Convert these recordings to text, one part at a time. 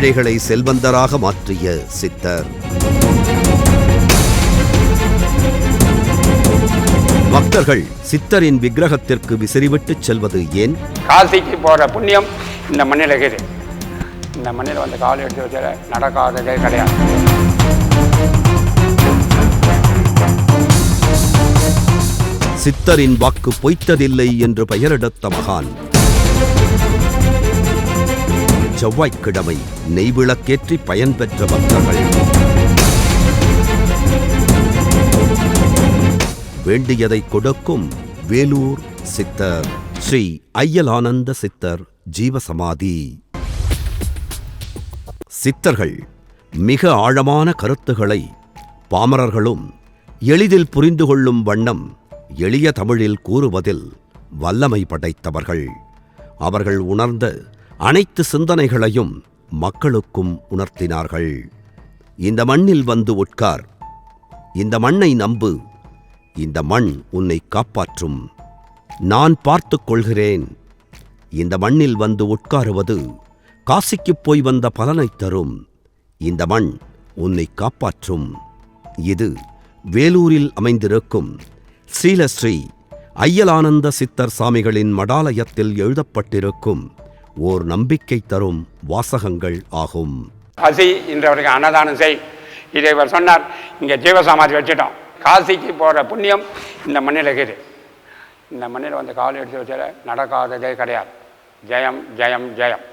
ஏழைகளை செல்வந்தராக மாற்றிய சித்தர். பக்தர்கள் சித்தரின் விக்கிரகத்திற்கு விசிறிவிட்டுச் செல்வது ஏன்? காசிக்கு போகிற புண்ணியம் இந்த மண்ணில் இருக்குது. இந்த மண்ணில் வந்து கால் எடுத்து வச்சால நடக்காததே கிடையாது. சித்தரின் வாக்கு பொய்த்ததில்லை என்று பெயரெடுத்த மகான் செவ்வாய்க்கிழமை நெய்விளக்கேற்றி பயன்பெற்ற பக்தர்கள் வேண்டியதை கொடுக்கும் வேலூர் சித்தர் ஸ்ரீ ஐயலானந்த சித்தர் ஜீவசமாதி. சித்தர்கள் மிக ஆழமான கருத்துகளை பாமரர்களும் எளிதில் புரிந்து கொள்ளும் வண்ணம் எளிய தமிழில் கூறுவதில் வல்லமை படைத்தவர்கள். அவர்கள் உணர்ந்த அனைத்து சிந்தனைகளையும் மக்களுக்கும் உணர்த்தினார்கள். இந்த மண்ணில் வந்து உட்கார். இந்த மண்ணை நம்பு. இந்த மண் உன்னை காப்பாற்றும். நான் பார்த்து கொள்கிறேன். இந்த மண்ணில் வந்து உட்காருவது காசிக்குப் போய் வந்த பலனைத் தரும். இந்த மண் உன்னை காப்பாற்றும். இது வேலூரில் அமைந்திருக்கும் ஸ்ரீலஸ்ரீ ஐயலானந்த சித்தர் சாமிகளின் மடாலயத்தில் எழுதப்பட்டிருக்கும் ஓர் நம்பிக்கை தரும் வாசகங்கள் ஆகும். காசி இன்றவருக்கு அன்னதானம் செய். இதை இவர் சொன்னார் இங்கே ஜீவசமாதி வச்சுட்டோம். காசிக்கு போகிற புண்ணியம் இந்த மண்ணில் இருக்குது. இந்த மண்ணில் வந்து கால் எடுத்து வச்சால நடக்காததே கிடையாது. ஜெயம் ஜெயம் ஜெயம்.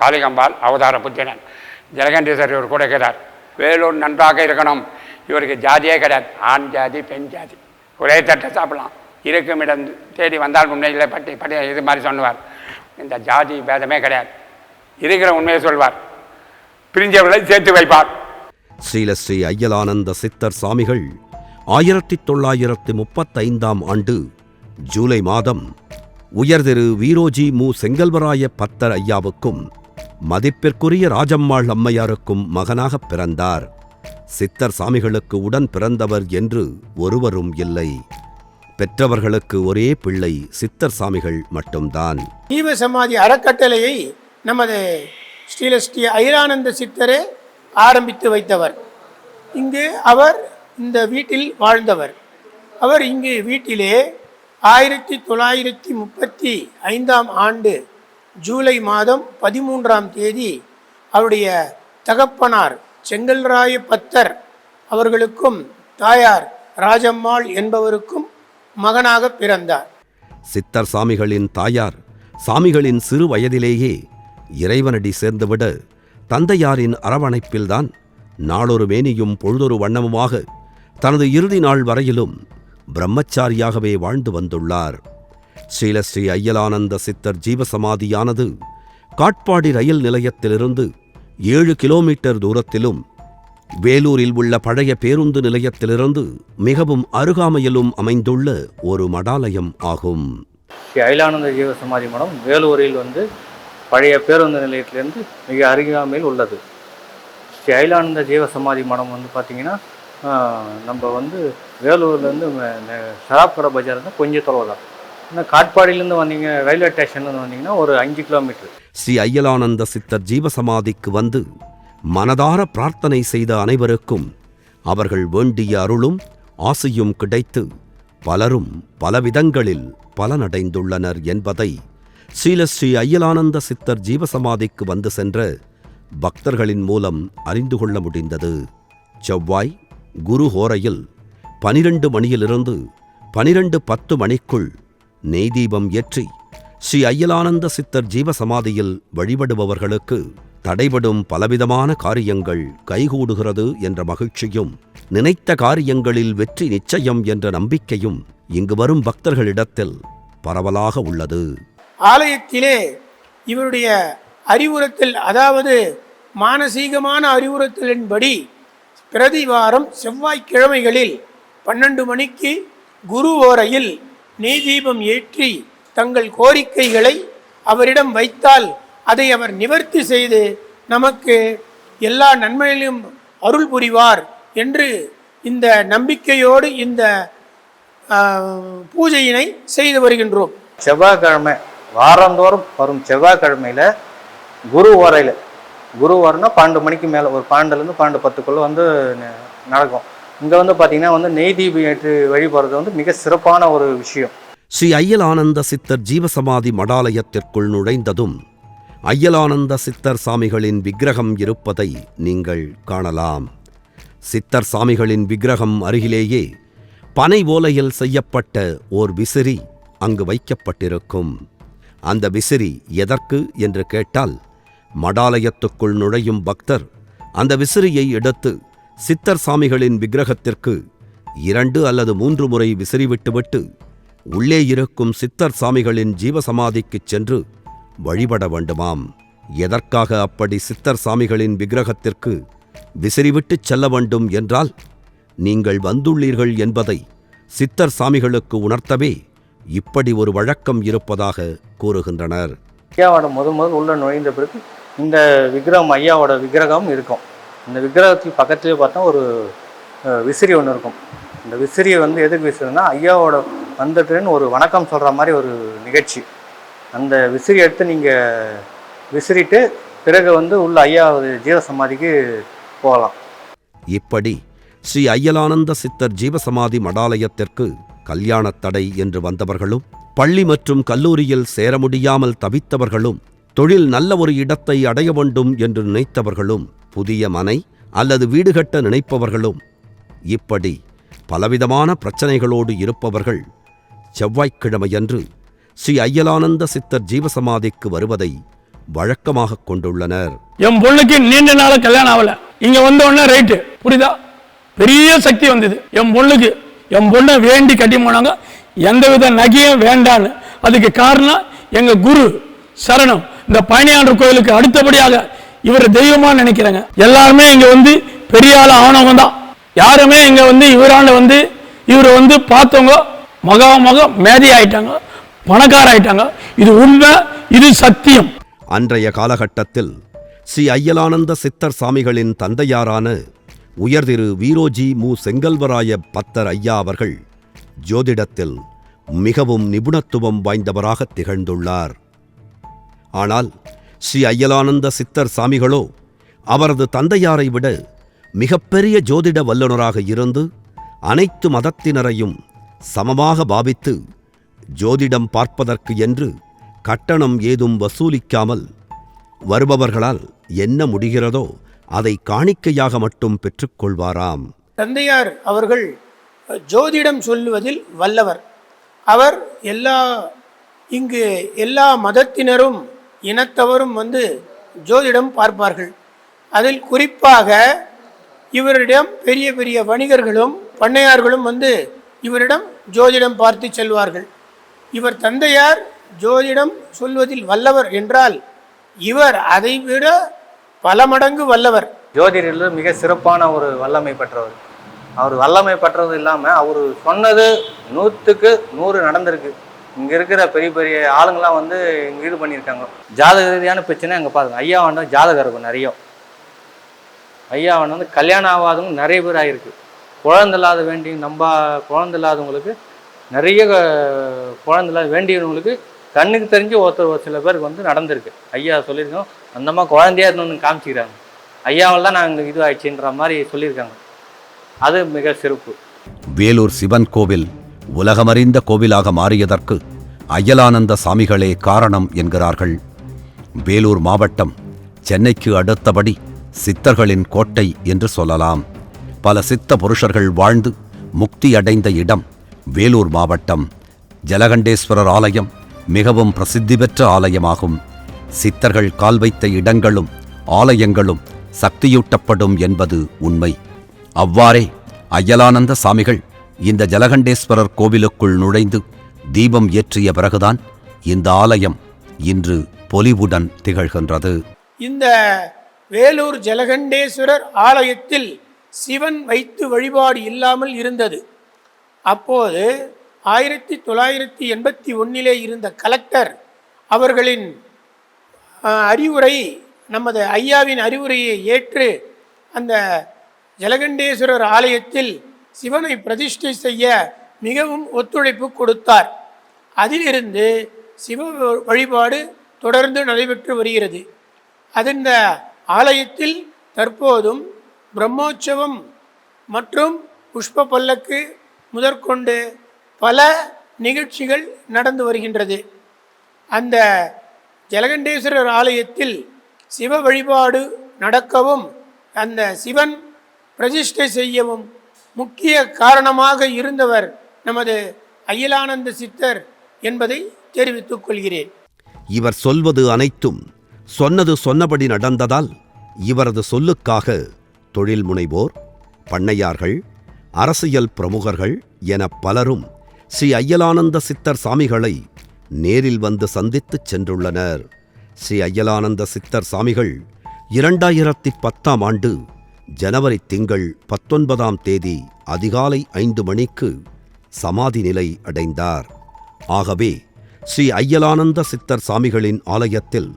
காளிகம்பால் அவதார புத்திரன். ஜலகண்டீஸ்வரர் இவர் கூட இருக்கிறார். வேலூர் நன்றாக இருக்கணும். இவருக்கு ஜாதியே கிடையாது. ஆண் ஜாதி பெண் ஜாதி. ஒரே தட்டை சாப்பிடலாம். இருக்கும் இடம் தேடி வந்தால் முன்னையில் பட்டி பட்டி இது மாதிரி சொன்னுவார் இந்த ஜாதி பேதமே கிடையாது. இருக்கிற உண்மையை சொல்வார். பிரிஞ்சவர்களை சேர்த்து வைப்பார். ஸ்ரீலஸ்ரீ ஐயலானந்த சித்தர் சாமிகள் ஆயிரத்தி தொள்ளாயிரத்து முப்பத்தைந்தாம் ஆண்டு ஜூலை மாதம் உயர்திரு வீரோஜி மு. செங்கல்வராய பத்தர் ஐயாவுக்கும் மதிப்பிற்குரிய ராஜம்மாள் அம்மையாருக்கும் மகனாக பிறந்தார். சித்தர் சாமிகளுக்கு உடன் பிறந்தவர் என்று ஒருவரும் இல்லை. பெற்றவர்களுக்கு ஒரே பிள்ளை சித்தர் சாமிகள் மட்டும்தான். ஜீவ சமாதி அறக்கட்டளையை நமது ஸ்ரீலஸ்ரீ ஐரானந்த சித்தரே ஆரம்பித்து வைத்தவர். இங்கு அவர் இந்த வீட்டில் வாழ்ந்தவர். அவர் இங்கு வீட்டிலே ஆயிரத்தி தொள்ளாயிரத்தி முப்பத்தி ஐந்தாம் ஆண்டு ஜூலை மாதம் பதிமூன்றாம் தேதி அவருடைய தகப்பனார் செங்கல்ராய பத்தர் அவர்களுக்கும் தாயார் ராஜம்மாள் என்பவருக்கும் மகனாக பிறந்தார். சித்தர் சாமிகளின் தாயார் சாமிகளின் சிறு வயதிலேயே இறைவனடி சேர்ந்துவிட தந்தையாரின் அரவணைப்பில்தான் நாளொரு மேனியும் பொழுதொரு வண்ணமுமாக தனது இறுதி நாள் வரையிலும் பிரம்மச்சாரியாகவே வாழ்ந்து வந்துள்ளார். ஸ்ரீலஸ்ரீ ஐயலானந்த சித்தர் ஜீவசமாதியானது காட்பாடி ரயில் நிலையத்திலிருந்து ஏழு கிலோமீட்டர் தூரத்திலும் வேலூரில் உள்ள பழைய பேருந்து நிலையத்திலிருந்து மிகவும் அருகாமையிலும் அமைந்துள்ள ஒரு மடாலயம் ஆகும். ஸ்ரீ அயிலானந்த ஜீவ சமாதி மடம் வேலூரில் வந்து பழைய பேருந்து நிலையத்திலிருந்து மிக அருகாமையில் உள்ளது. ஸ்ரீ அயிலானந்த ஜீவ சமாதி மடம் வந்து பார்த்திங்கன்னா நம்ம வந்து வேலூர்லேருந்து ஷராப் கடை பஜார் இருந்தால் கொஞ்சம் தொலைவு தான். ஆனால் காட்பாடியிலேருந்து வந்தீங்க ரயில்வே ஸ்டேஷன்லேருந்து வந்தீங்கன்னா ஒரு அஞ்சு கிலோமீட்டர். ஸ்ரீ ஐயலானந்த சித்தர் ஜீவசமாதிக்கு வந்து மனதார பிரார்த்தனை செய்த அனைவருக்கும் அவர்கள் வேண்டிய அருளும் ஆசையும் கிடைத்து பலரும் பலவிதங்களில் பலனடைந்துள்ளனர் என்பதை ஸ்ரீலஸ்ரீ அய்யலானந்த சித்தர் ஜீவசமாதிக்கு வந்து சென்ற பக்தர்களின் மூலம் அறிந்து கொள்ள முடிந்தது. செவ்வாய் குரு ஹோரையில் பனிரெண்டு மணியிலிருந்து பனிரெண்டு பத்து மணிக்குள் நெய் தீபம் ஏற்றி ஸ்ரீ அய்யலானந்த சித்தர் ஜீவசமாதியில் வழிபடுபவர்களுக்கு தடைபடும் பலவிதமான காரியங்கள் கைகூடுகிறது என்ற மகிழ்ச்சியும் நினைத்த காரியங்களில் வெற்றி நிச்சயம் என்ற நம்பிக்கையும் இங்கு வரும் பக்தர்களிடத்தில் பரவலாக உள்ளது. ஆலயத்திலே இவருடைய அறிவுறுத்தல் அதாவது மானசீகமான அறிவுறுத்தலின்படி பிரதி வாரம் செவ்வாய்க்கிழமைகளில் பன்னெண்டு மணிக்கு குரு ஓரையில் நெய் தீபம் ஏற்றி தங்கள் கோரிக்கைகளை அவரிடம் வைத்தால் அதை அவர் நிவர்த்தி செய்து நமக்கு எல்லா நன்மையிலும் அருள் புரிவார் என்று இந்த நம்பிக்கையோடு இந்த பூஜையினை செய்து வருகின்றோம். செவ்வாய்க்கிழமை வாரந்தோறும் வரும் செவ்வாய்க்கிழமையில் குரு ஓரையில் குருவாரம்னா பன்னெண்டு மணிக்கு மேலே ஒரு பன்னெண்டுலேருந்து பன்னெண்டு பத்துக்குள்ளே வந்து ந- நடக்கும். இங்கே வந்து பார்த்தீங்கன்னா வந்து நெய் தீபம் ஏற்றி வழிபடுறது வந்து மிக சிறப்பான ஒரு விஷயம். ஸ்ரீ ஐயலானந்த சித்தர் ஜீவசமாதி மடாலயத்திற்குள் நுழைந்ததும் அய்யலானந்த சித்தர் சாமிகளின் விக்கிரகம் இருப்பதை நீங்கள் காணலாம். சித்தர் சாமிகளின் விக்கிரகம் அருகிலேயே பனை ஓலையில் செய்யப்பட்ட ஓர் விசிறி அங்கு வைக்கப்பட்டிருக்கும். அந்த விசிறி எதற்கு என்று கேட்டால் மடாலயத்துக்குள் நுழையும் பக்தர் அந்த விசிறியை எடுத்து சித்தர் சாமிகளின் விக்கிரகத்திற்கு இரண்டு அல்லது மூன்று முறை விசிறிவிட்டுவிட்டு உள்ளே இருக்கும் சித்தர் சாமிகளின் ஜீவசமாதிக்குச் சென்று வழிபட வேண்டுமாம். எதற்காக அப்படி சித்தர் சாமிகளின் விக்கிரகத்திற்கு விசிறிவிட்டுச் செல்ல வேண்டும் என்றால் நீங்கள் வந்துள்ளீர்கள் என்பதை சித்தர் சாமிகளுக்கு உணர்த்தவே இப்படி ஒரு வழக்கம் இருப்பதாக கூறுகின்றனர். ஐயாவோட முதல் முதல் உள்ள நுழைந்த பிறகு இந்த விக்கிரகம் ஐயாவோட விக்கிரகம் இருக்கும். இந்த விக்கிரகத்துக்கு பக்கத்துலேயே பார்த்தா ஒரு விசிறி ஒன்று இருக்கும். இந்த விசிறியை வந்து எதுக்கு விசிறினா ஐயாவோட வந்துட்டுன்னு ஒரு வணக்கம் சொல்கிற மாதிரி ஒரு நிகழ்ச்சி. அந்த விசிறி எடுத்து நீங்கள் விசிறிட்டு பிறகு வந்து உள்ள ஐயா ஜீவசமாதிக்கு போகலாம். இப்படி ஸ்ரீ ஐயலானந்த சித்தர் ஜீவசமாதி மடாலயத்திற்கு கல்யாணத் தடை என்று வந்தவர்களும் பள்ளி மற்றும் கல்லூரியில் சேர முடியாமல் தவித்தவர்களும் தொழில் நல்ல ஒரு இடத்தை அடைய வேண்டும் என்று நினைத்தவர்களும் புதிய மனை அல்லது வீடு கட்ட நினைப்பவர்களும் இப்படி பலவிதமான பிரச்சனைகளோடு இருப்பவர்கள் செவ்வாய்க்கிழமையன்று ஸ்ரீ ஐயலானந்த சித்தர் ஜீவசமாதிக்கு வருவதை வழக்கமாக கொண்டுள்ளனர். என் பொண்ணுக்கு நீண்ட நாள கல்யாணம் ஆகல. இங்க வந்த உடனே ரைட்டு புரியுதா? பெரிய சக்தி வந்தது. என் பொண்ணுக்கு என் பொண்ணை வேண்டி கட்டி போனாங்க. எந்தவித நகையும் வேண்டான்னு. அதுக்கு காரணம் எங்க குரு சரணம். இந்த பழனியாண்டர் கோயிலுக்கு அடுத்தபடியாக இவர் தெய்வமா நினைக்கிறாங்க. எல்லாருமே இங்க வந்து பெரிய ஆள் ஆனவங்க தான். யாருமே இங்க வந்து இவராண்ட வந்து இவரை வந்து பார்த்தவங்க மகா மக மேதை ஆயிட்டாங்க பணக்கார ஆயிட்டாங்க இது உண்மை இது சத்தியம். அன்றைய காலகட்டத்தில் ஸ்ரீ ஐயலானந்த சித்தர் சாமிகளின் தந்தையாரான உயர்திரு வீரோஜி மு. செங்கல்வராய பத்தர் ஐயா அவர்கள் ஜோதிடத்தில் மிகவும் நிபுணத்துவம் வாய்ந்தவராக திகழ்ந்துள்ளார். ஆனால் ஸ்ரீ ஐயலானந்த சித்தர் சாமிகளோ அவரது தந்தையாரை விட மிகப்பெரிய ஜோதிட வல்லுநராக இருந்து அனைத்து மதத்தினரையும் சமமாக பாவித்து ஜோதிடம் பார்ப்பதற்கு என்று கட்டணம் ஏதும் வசூலிக்காமல் வருபவர்களால் என்ன முடிகிறதோ அதை காணிக்கையாக மட்டும் பெற்றுக்கொள்வாராம். தந்தையார் அவர்கள் ஜோதிடம் சொல்லுவதில் வல்லவர். அவர் எல்லா இங்கு எல்லா மதத்தினரும் இனத்தவரும் வந்து ஜோதிடம் பார்ப்பார்கள். அதில் குறிப்பாக இவரிடம் பெரிய பெரிய வணிகர்களும் பண்ணையார்களும் வந்து இவரிடம் ஜோதிடம் பார்த்து செல்வார்கள். இவர் தந்தையார் ஜோதிடம் சொல்வதில் வல்லவர் என்றால் இவர் அதை விட பல மடங்கு வல்லவர். ஜோதிடரில் மிக சிறப்பான ஒரு வல்லமை பெற்றவர். அவர் வல்லமை பெற்றது இல்லாமல் அவர் சொன்னது நூற்றுக்கு நூறு நடந்திருக்கு. இங்கே இருக்கிற பெரிய பெரிய ஆளுங்களாம் வந்து இங்கே இது பண்ணியிருக்காங்க. ஜாதக ரீதியான பிரச்சனை அங்கே பாருங்க. ஐயா வந்து ஜாதகம் இருக்கும் நிறைய. ஐயா வந்து கல்யாணம் ஆகாதவங்க நிறைய பேர் ஆகிருக்கு குழந்தை இல்லாத வேண்டிய நம்ப குழந்தை இல்லாதவங்களுக்கு நிறைய குழந்தைலாம் வேண்டியவங்களுக்கு கண்ணுக்கு தெரிஞ்சு ஒருத்தர் ஒரு சில பேருக்கு வந்து நடந்திருக்கு. ஐயா சொல்லியிருக்கோம். அந்தம்மா குழந்தையா இருந்தோன்னு காமிச்சிக்கிறாங்க. ஐயாவில் தான் நாங்கள் இது ஆயிடுச்சுன்ற மாதிரி சொல்லியிருக்காங்க. அது மிக சிறப்பு. வேலூர் சிவன் கோவில் உலகமறிந்த கோவிலாக மாறியதற்கு அய்யலானந்த சாமிகளே காரணம் என்கிறார்கள். வேலூர் மாவட்டம் சென்னைக்கு அடுத்தபடி சித்தர்களின் கோட்டை என்று சொல்லலாம். பல சித்த புருஷர்கள் வாழ்ந்து முக்தி அடைந்த இடம் வேலூர் மாவட்டம் ஜலகண்டேஸ்வரர் ஆலயம் மிகவும் பிரசித்தி பெற்ற ஆலயமாகும். சித்தர்கள் கால் வைத்த இடங்களும் ஆலயங்களும் சக்தியூட்டப்படும் என்பது உண்மை. அவ்வாறே அய்யலானந்த சாமிகள் இந்த ஜலகண்டேஸ்வரர் கோவிலுக்குள் நுழைந்து தீபம் ஏற்றிய பிறகுதான் இந்த ஆலயம் இன்று பொலிவுடன் திகழ்கின்றது. இந்த வேலூர் ஜலகண்டேஸ்வரர் ஆலயத்தில் சிவன் வைத்து வழிபாடு இல்லாமல் இருந்தது. அப்போது ஆயிரத்தி தொள்ளாயிரத்தி எண்பத்தி ஒன்றிலே இருந்த கலெக்டர் அவர்களின் அறிவுரை நமது ஐயாவின் அறிவுரையை ஏற்று அந்த ஜலகண்டேஸ்வரர் ஆலயத்தில் சிவனை பிரதிஷ்டை செய்ய மிகவும் ஒத்துழைப்பு கொடுத்தார். அதிலிருந்து சிவ வழிபாடு தொடர்ந்து நடைபெற்று வருகிறது. அந்த ஆலயத்தில் தற்போதும் பிரம்மோற்சவம் மற்றும் புஷ்ப பல்லக்கு முதற்கொண்டு பல நிகழ்ச்சிகள் நடந்து வருகின்றது. அந்த ஜலகண்டேஸ்வரர் ஆலயத்தில் சிவ வழிபாடு நடக்கவும் அந்த சிவன் பிரதிஷ்டை செய்யவும் முக்கிய காரணமாக இருந்தவர் நமது அகிலானந்த சித்தர் என்பதை தெரிவித்துக் கொள்கிறேன். இவர் சொல்வது அனைத்தும் சொன்னது சொன்னபடி நடந்ததால் இவரது சொல்லுக்காக தொழில் முனைவோர் பண்ணையார்கள் அரசியல் பிரமுகர்கள் என பலரும் ஸ்ரீ ஐயலானந்த சித்தர் சாமிகளை நேரில் வந்து சந்தித்துச் சென்றுள்ளனர். ஸ்ரீ ஐயலானந்த சித்தர் சாமிகள் இரண்டாயிரத்தி பத்தாம் ஆண்டு ஜனவரி திங்கள் பத்தொன்பதாம் தேதி அதிகாலை ஐந்து மணிக்கு சமாதி நிலை அடைந்தார். ஆகவே ஸ்ரீ ஐயலானந்த சித்தர் சாமிகளின் ஆலயத்தில்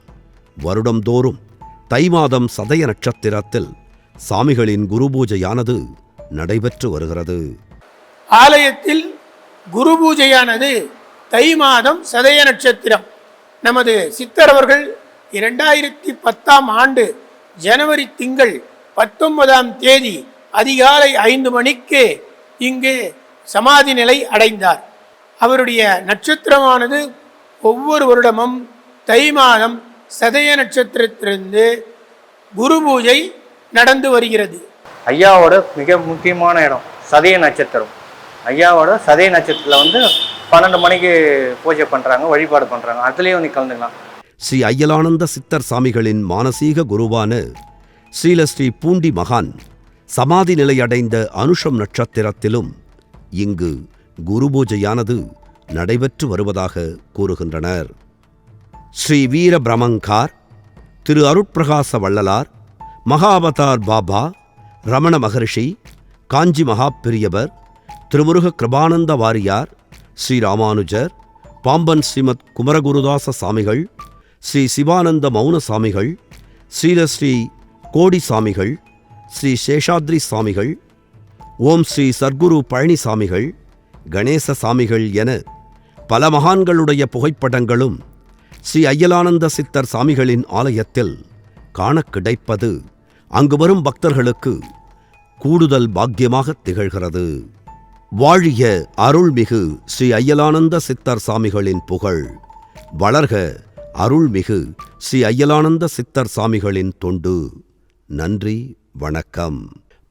வருடந்தோறும் தை மாதம் சதய நட்சத்திரத்தில் சாமிகளின் குரு பூஜையானது நடைபெற்று வருகிறது. ஆலயத்தில் குரு பூஜையானது தை மாதம் சதய நட்சத்திரம். நமது சித்தர் அவர்கள் இரண்டாயிரத்தி பத்தாம் ஆண்டு ஜனவரி திங்கள் பத்தொன்பதாம் தேதி அதிகாலை ஐந்து மணிக்கு இங்கு சமாதி நிலை அடைந்தார். அவருடைய நட்சத்திரமானது ஒவ்வொரு வருடமும் தை மாதம் சதய நட்சத்திரத்திலிருந்து குரு பூஜை நடந்து வருகிறது. ஐயாவோட மிக முக்கியமான இடம் சதய நட்சத்திரம். ஐயாவோட சதய நட்சத்திரத்தில் வந்து பன்னெண்டு மணிக்கு பூஜை பண்ணுறாங்க வழிபாடு பண்ணுறாங்க அதுலேயும் வந்து கலந்துக்கலாம். ஸ்ரீ ஐயலானந்த சித்தர் சாமிகளின் மானசீக குருவான ஸ்ரீல ஸ்ரீ பூண்டி மகான் சமாதி நிலையடைந்த அனுஷம் நட்சத்திரத்திலும் இங்கு குரு பூஜையானது நடைபெற்று வருவதாக கூறுகின்றனர். ஸ்ரீ வீர பிரமங்கார் திரு அருட்பிரகாச வள்ளலார் மகாவதார் பாபா ரமண மகரிஷி காஞ்சி மகாபிரியவர் திருமுருக கிருபானந்த வாரியார் ஸ்ரீ ராமானுஜர் பாம்பன் ஸ்ரீமத் குமரகுருதாச சாமிகள் ஸ்ரீ சிவானந்த மௌன சாமிகள் ஸ்ரீல ஸ்ரீ கோடி சாமிகள் ஸ்ரீ சேஷாத்ரி சாமிகள் ஓம் ஸ்ரீ சர்க்குரு பழனிசாமிகள் கணேச சாமிகள் என பல மகான்களுடைய புகைப்படங்களும் ஸ்ரீ அய்யலானந்த சித்தர் சாமிகளின் ஆலயத்தில் காண கிடைப்பது. அங்கு வரும் பக்தர்களுக்கு கூடுதல் பாக்கியமாக திகழ்கிறது. வாழிய அருள்மிகு ஸ்ரீ ஐயலானந்த சித்தர் சாமிகளின் புகழ். வளர்க அருள்மிகு ஸ்ரீ ஐயலானந்த சித்தர் சாமிகளின் தொண்டு. நன்றி வணக்கம்.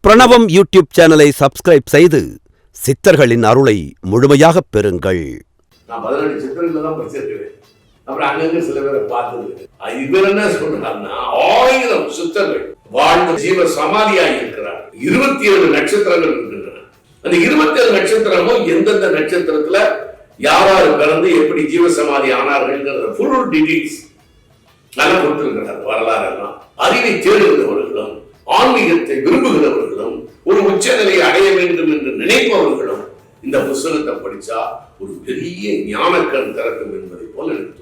பிரணவம் யூடியூப் சேனலை சப்ஸ்கிரைப் செய்து சித்தர்களின் அருளை முழுமையாகப் பெறுங்கள். நான் பதினெட்டு தான் படிச்சிருக்கிறேன். அப்புறம் அங்கங்க சில பேரை பார்த்தது இவர் என்ன சொல்றாருன்னா ஆயிரம் சித்தர்கள் வாழ்ந்த ஜீவ சமாதியாக இருக்கிறார். இருபத்தி ஏழு நட்சத்திரங்கள் இருக்கின்றன. அந்த இருபத்தி ஏழு நட்சத்திரமும் எந்தெந்த நட்சத்திரத்துல யாராரு பிறந்து எப்படி ஜீவ சமாதி ஆனார்கள் ஃபுல் டீடைல்ஸ் நல்லா கொடுத்திருக்கிறார் வரலாறு எல்லாம் அறிவை தேடுகிறவர்களும் ஆன்மீகத்தை விரும்புகிறவர்களும் ஒரு உச்சநிலையை அடைய வேண்டும் என்று நினைப்பவர்களும் இந்த புஸ்தகத்தை படிச்சா ஒரு பெரிய ஞானக்கண் திறக்கும் என்பதை போல எனக்கு